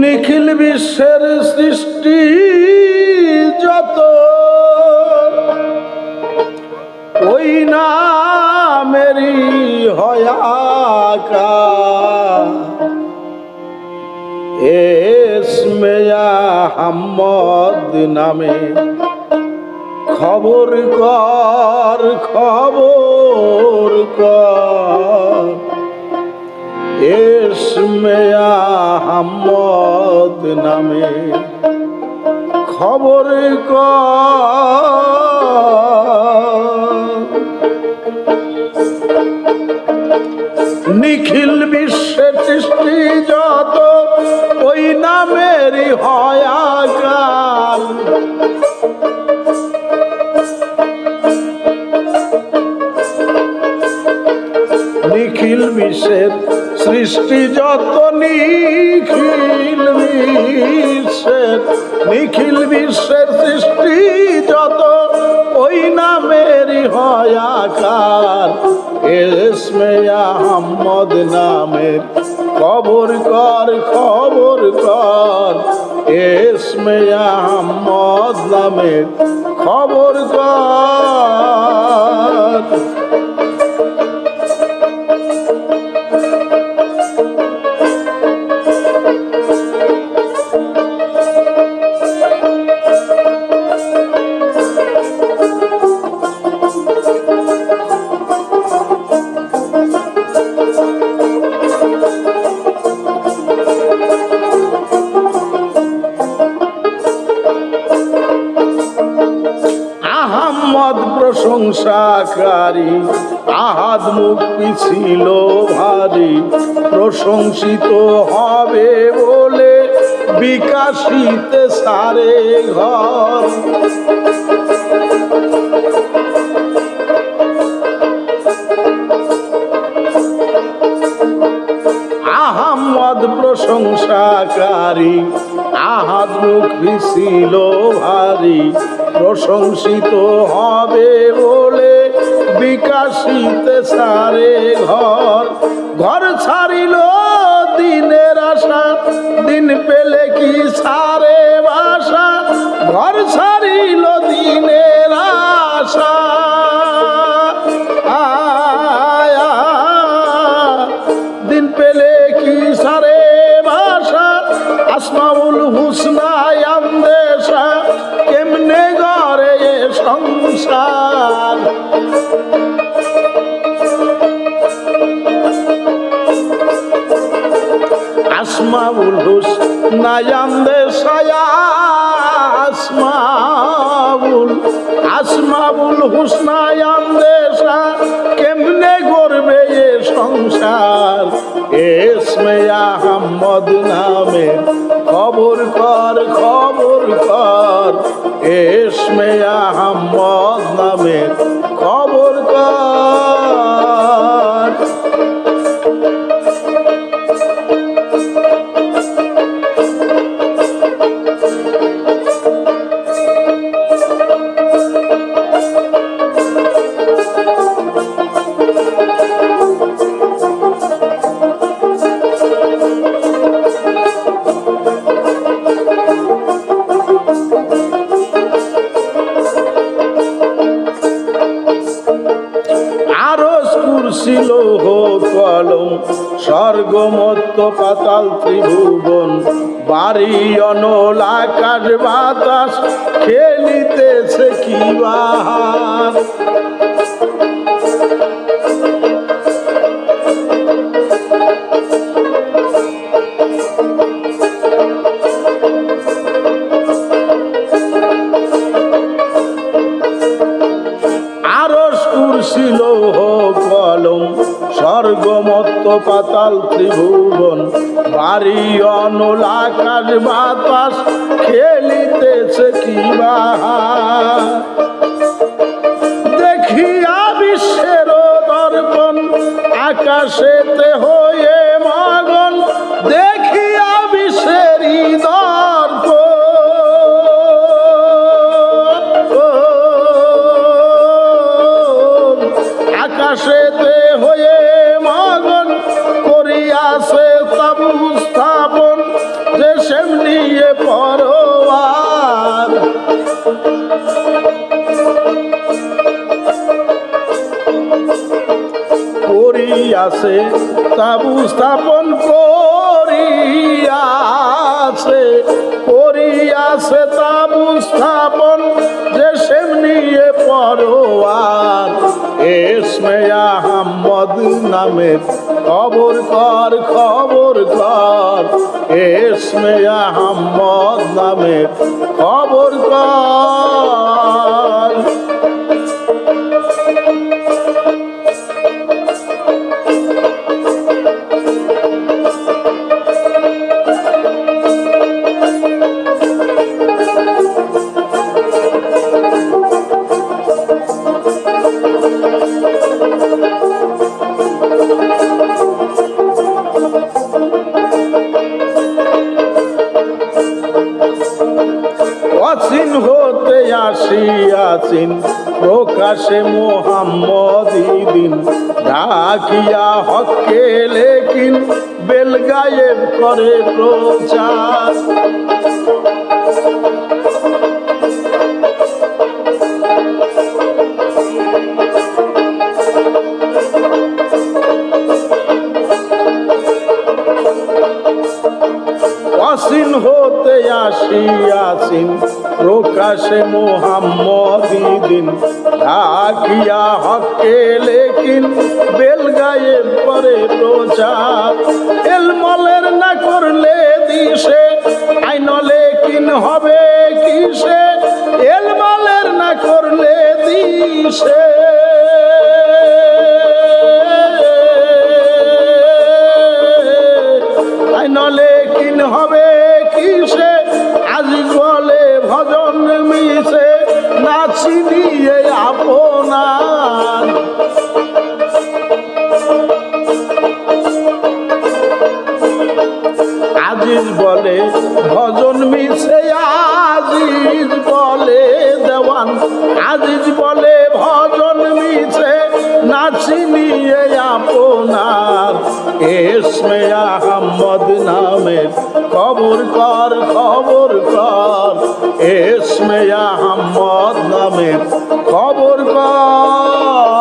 নিখিল বিশ্বের সৃষ্টি যত। ওই নামেরই হয়াকা এসমেয়া হাম্মদ নামে খবর কর খবর কর। এসমেয়া হাম্মদ নামে খবর কর। নিখিল বিশ্বের সৃষ্টি যত, ওই নামেরই হয় আকাল। নিখিল বিশ্বের সৃষ্টি যত নিখিল বিশ্বের নিখিল বিশ্বের সৃষ্টি যত, ওই নামেরই হয় আকার। এসমে আহম্মদ নামের খবর কর খবর কর। এসমে আহম্মদ নামের খবর কর। প্রশংসাকারী। আহাদ মুক্তি ছিল ভারী। প্রশংসিত হবে বলে বিকাশিত সারে ঘর। আহাম্মদ প্রশংসাকারী। আহাদ মুখী ছিল ভারী। প্রশংসিত হবে বিকাশিত সারে ঘর ঘর ছাড়িল দিনের আশা। দিন পেলে কি সারে? অনল আকাশ বাতাস খেলিতেছে কি বাহার? হো কলম স্বর্গমত্ত পাতাল ত্রিভুবন বাড়ি অনলাকার বাতাস খেলিতেছে কি দেখিয়া বিশ্বের দর্পণ আকাশেতে হয়ে করিয়াছে তাবু স্থাপন করিয়াছে করিয়াছে তাবু স্থাপন যে সেমনিয়ে পরোয়ার। এসমে আহম্মদ নামে খবর কর খবর কর। এসমে আহম্মদ নামে খবর কর আসিয়াছিন। প্রকাশে মোহাম্মদ দিন ঢাকিয়া হকে লেকিন বেলগায়েব করে প্রচার। অসীন হতে আসিয়াছিন। প্রকাশে মোহাম্মদিন দিন। হকে লেকিন বেলগায়ে পরে প্রচার। এলমলের না করলে দিশে, আইন লেকিন হবে কিসে? এলমলের না করলে দিশে। ভজন আজিজ বলে দেওয়ান, আজিজ বলে ভজন মিশে নাচি নিয়ে আপনার। এসমে আহম্মদ নামে খবর কর খবর কর। এসমে আহম্মদ নামে খবর কর।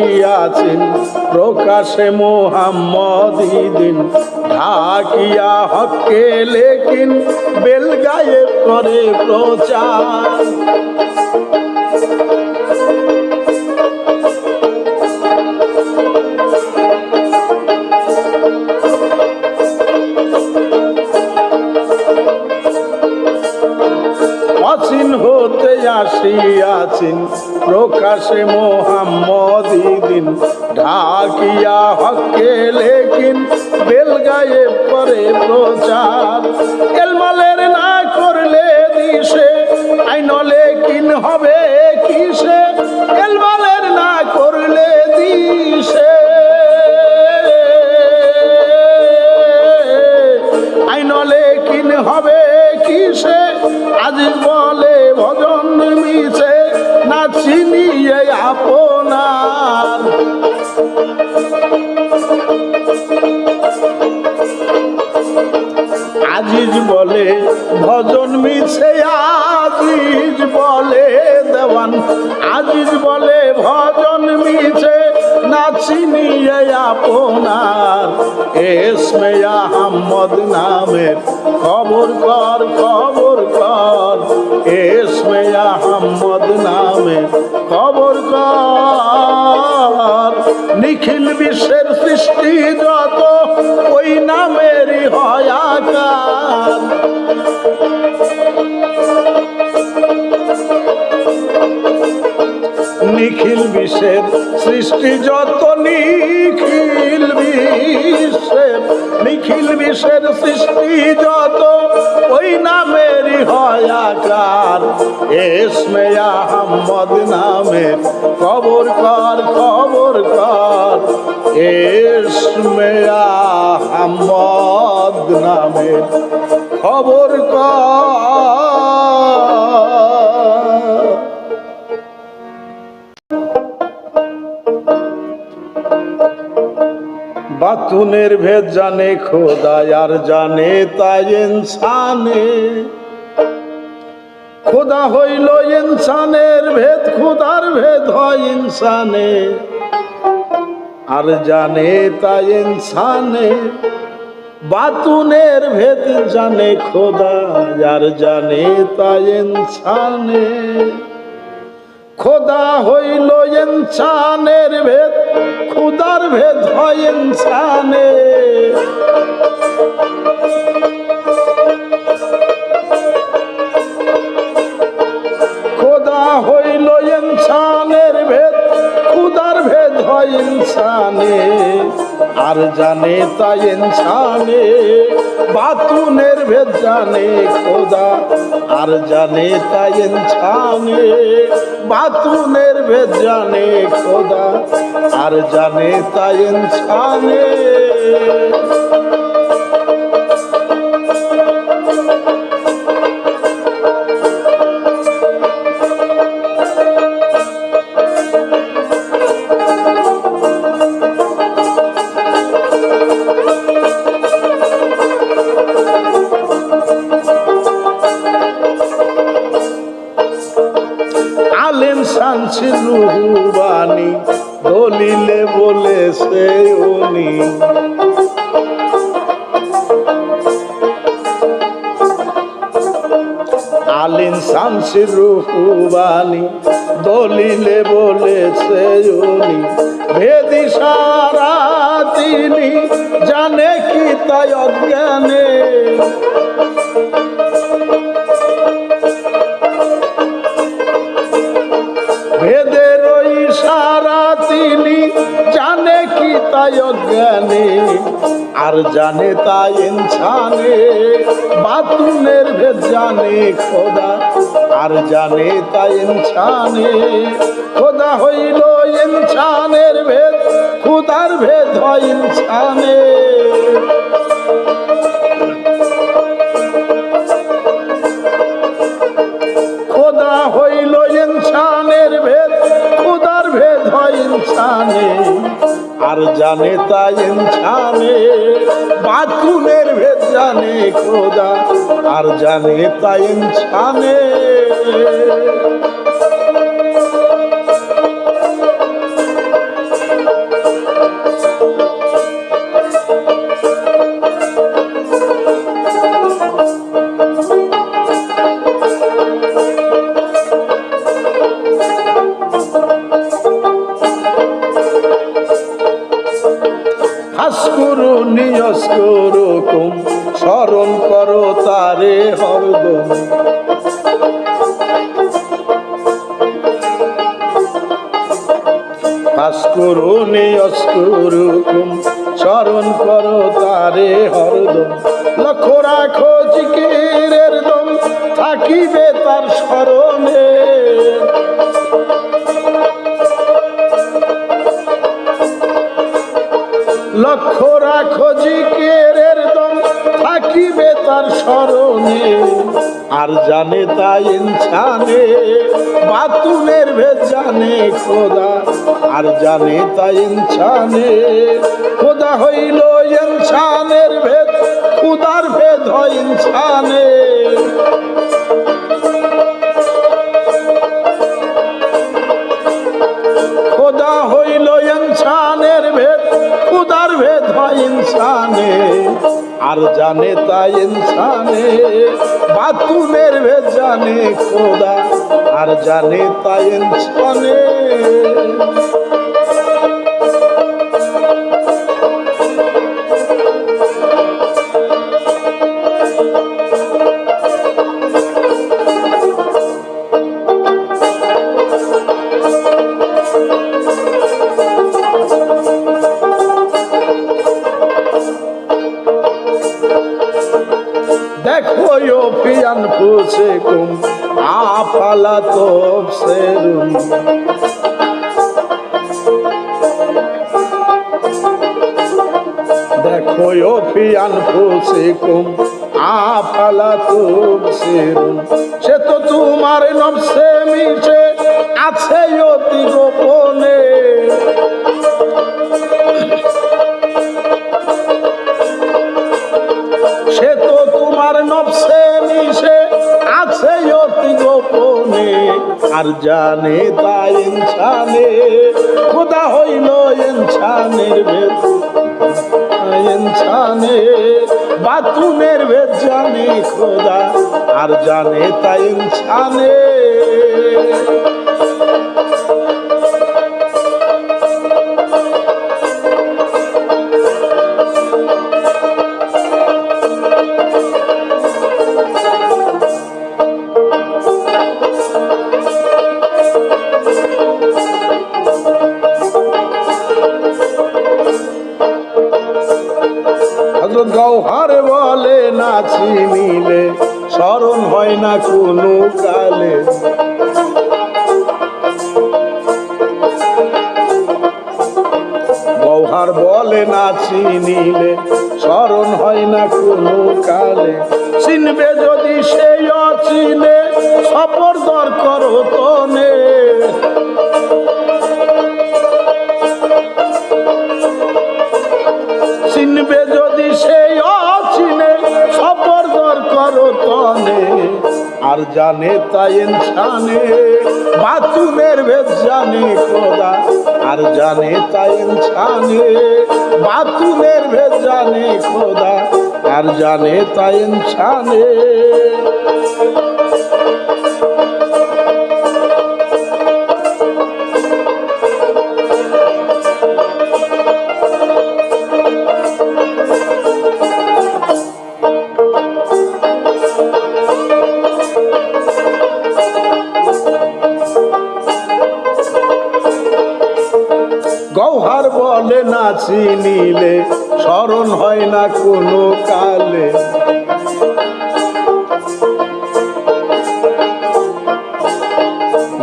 আসিয়াছেন প্রকাশে মোহাম্মদ দিন ঢাকিয়া হকে লেকিন বেলগায়ে করে প্রচার। অচিন হতে আসিয়াছেন। প্রকাশে মোহাম্মদিন ঢাকিয়া হকে লেকিন বেলগায়ে পরে প্রচার। এলমালের না করলে দিশে, আইনলে কিন হবে কিসে? নাচি নিয়ে আপনার। আজিজ বলে ভজন মিছে আজিজ বলে দেওয়ান। আজিজ বলে ভজন মিছে নাচি নিয়ে আপনার। এসমেয়া আহম্মদ নামের খবর কর খবর কর। এসমেয়া আহম্মদ নামের খবর কর। নিখিল বিশ্বের সৃষ্টি যত, ওই নামেরই বিশ্বের সৃষ্টি যত নিখিল বিশ্বের নিখিল বিশ্বের সৃষ্টি যত, ওই নামেরই হয় আকার। নামের খবর কর খবর কর? এসমে আহম্মদ বদনামের খবর বাতুনের ভেদ জানে খোদা আর জানে, তাই ইনসানে। খোদা হইল ইনসানের ভেদ, খোদার ভেদ হয় ইনসানে। আর জানে, তাই ইনসানে। বাতুনের ভেদ জানে খোদা আর জানে, তাই ইনসানে। খোদা হইল ইনসানের ভেদ, খুদার ভেদ হয় ইনসানে। খোদা হইল ইনসানের ভেদ, খুদার ভেদ হয় ইনসানে। আর জানে তা ইনসানে, বাতুনের ভেদ জানে খোদা। আর জানে তা ইনসানে। বাতুনের ভেজানে খোদা আর জানে তাই ইনসানে। বলেছে উনি আলিন শামসি রুহুবানি দলিলে বলেছে উনি ভেদি সারা তিনি, জানে কি তাই অজ্ঞানে? তাই অজ্ঞানে, আর জানে তাই ইনসানে। বাথরুমের ভেদ জানে খোদা, আর জানে তাই ইনসানে। খোদা হইল ইনসানের ভেদ, খুদার ভেদ হয় ইনসানে। জানে তাই জানে বাথরুমের ভেদ জানে খোদা আর জানে তাই ইনসানে হাসকুরু নিয়স করুকুম স্মরণ করো তারে হরদম লক্ষ্য রাখো জিকিরের দম। থাকিবে তার স্মরণে। লক্ষ্য রাখো জিকেরের দম। থাকিবে তার স্মরণে। আর জানে তা ইনসানে। বাতুনের ভেদ জানে খোদা আর জানে তা ইনসানে। খোদা হইল ইনসানের ভেদ, খুদার ভেদ হয় ইনসানে। খোদা হইল ইনসানের ভেদ, খুদার ভেদ হয় ইনসানে। আর জানে তা ইনসানে, বাথরুমের ভেদ জানে খোদা, আর জানে তা ইনসানে। देखो पियन पूछे कुम आ पाला तो से ওয়ফি আনফুসিকুম আফালা তুবসিরুন সে তো তোমার নফসে মিশে আছে অতি গোপনে। সে তো তোমার নফসে মিশে আছে অতি গোপনে। আর জানে তা ইনসানে খোদা হইল ইনসানের ভেদ ইনসানে বাথরুমের ভেদ জানে খোদা আর জানে তাই ইনসানে। মিলে, স্মরণ হয় না কোনো কালে। গৌহার বলে নাচি নিলে স্মরণ হয় না কোনো কালে। চিনবে যদি সেই অচিনে সপর দর করো তনে আর জানে তাই ইনসানে, বাথরুমের ভেদ জানে খোদা। আর জানে তাই ইনসানে, বাথরুমের ভেদ জানে খোদা। আর জানে তাই ইনসানে। বলে নিলে হয় না কোনো কালে।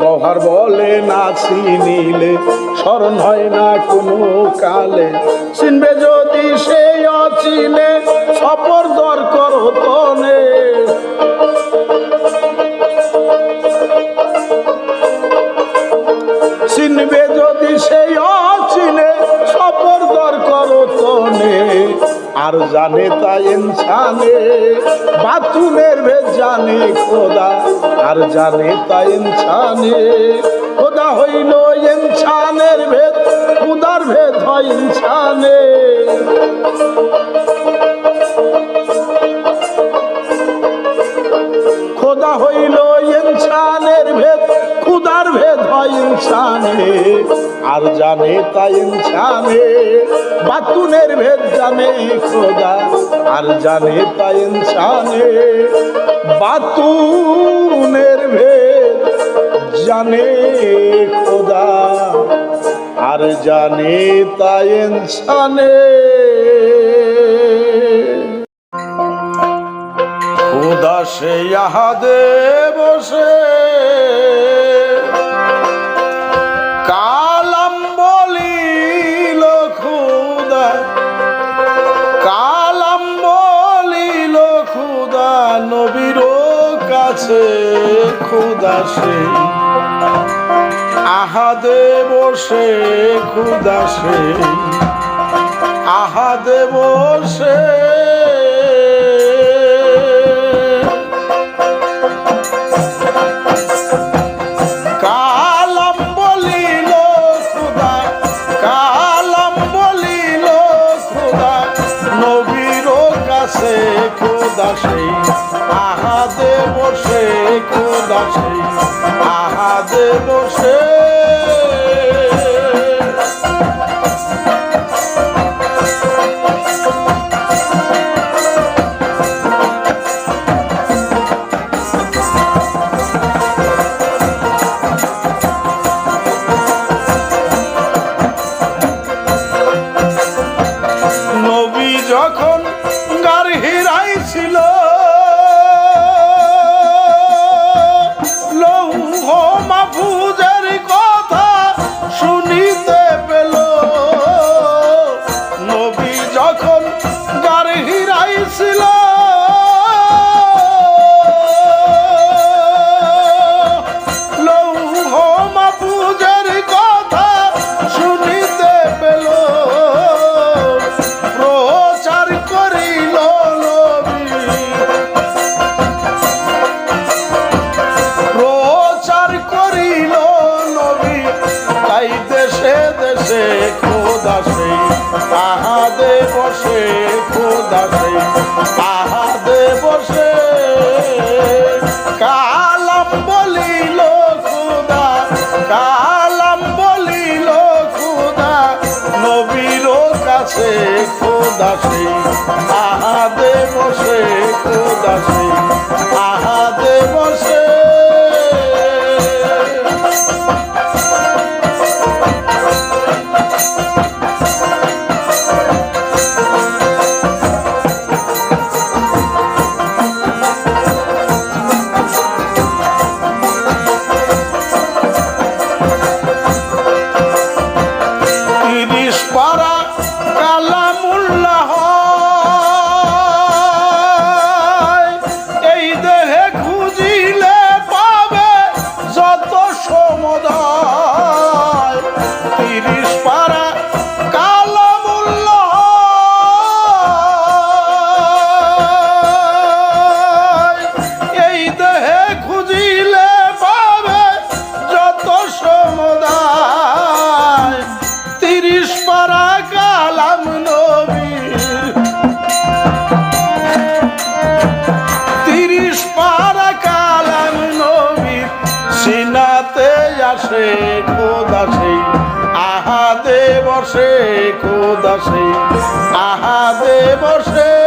গৌহার বলে নাচি নিলে স্মরণ হয় না কোনো কালে। চিনবে যদি সেই অচিনে সপর দর করো আর জানে তা ইনসানে বাতুনের ভেদ জানে খোদা। আর জানে তা ইনসানে, খোদা হইল ইনসানের ভেদ, খুদার ভেদ হয় ইনসানে। খোদা হইল ইনসানের ভেদ, খুদার ভেদ হয় ইনসানে। আর জানে তা ইনসানে বাতুনের ভেদ জানে খোদা, আর জানে তা ইনসানে। বাতুনের ভেদ জানে খোদা, আর জানে তা ইনসানে। উদাসে ইয়াহাদে বসে খুদা সে আহাদে বসে খুদা সে আহাদে বসে। কালাম বলিল খুদা কালাম আহাদে বসে খুদা সেই আহাদে বসে আসে খোদাসে আহাদে বসে খোদাসে আহাদে বসে